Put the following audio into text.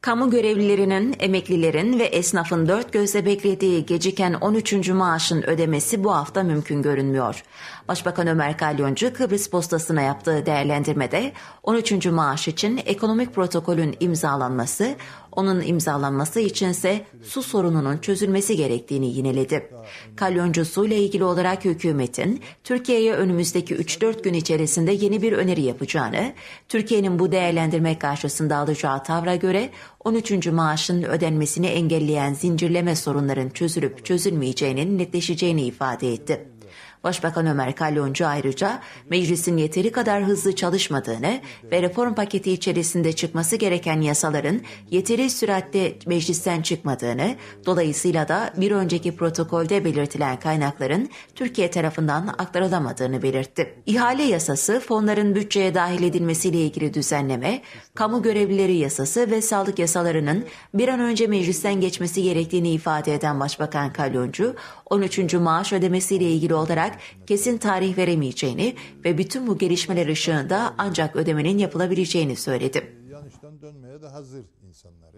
Kamu görevlilerinin, emeklilerin ve esnafın dört gözle beklediği geciken 13. maaşın ödemesi bu hafta mümkün görünmüyor. Başbakan Ömer Kalyoncu Kıbrıs postasına yaptığı değerlendirmede 13. maaş için ekonomik protokolün imzalanması, onun imzalanması içinse su sorununun çözülmesi gerektiğini yineledi. Kalyoncu su ile ilgili olarak hükümetin Türkiye'ye önümüzdeki 3-4 gün içerisinde yeni bir öneri yapacağını, Türkiye'nin bu değerlendirme karşısında alacağı tavra göre 13. maaşın ödenmesini engelleyen zincirleme sorunların çözülüp çözülmeyeceğinin netleşeceğini ifade etti. Başbakan Ömer Kalyoncu ayrıca meclisin yeteri kadar hızlı çalışmadığını ve reform paketi içerisinde çıkması gereken yasaların yeteri süratle meclisten çıkmadığını, dolayısıyla da bir önceki protokolde belirtilen kaynakların Türkiye tarafından aktarılamadığını belirtti. İhale yasası, fonların bütçeye dahil edilmesiyle ilgili düzenleme, kamu görevlileri yasası ve sağlık yasalarının bir an önce meclisten geçmesi gerektiğini ifade eden Başbakan Kalyoncu, 13. maaş ödemesiyle ilgili olarak kesin tarih veremeyeceğini ve bütün bu gelişmeler ışığında ancak ödemenin yapılabileceğini söyledi. yanlıştan dönmeye de hazır insanları.